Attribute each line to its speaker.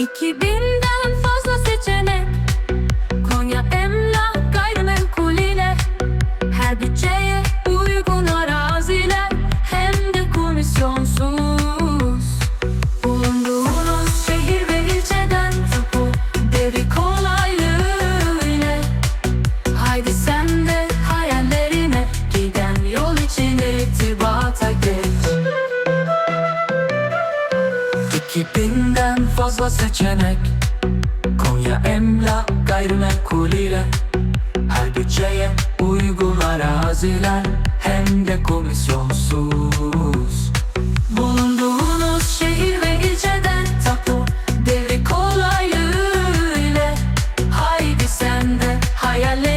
Speaker 1: 2000'den Rakibinden fazla seçenek. Konya emlak gayrimenkul ile. Her bütçeye uygun araziler Hem de komisyonsuz. Bulunduğunuz şehir ve ilçeden tatlı Devri kolaylığı ile. Haydi sen de hayal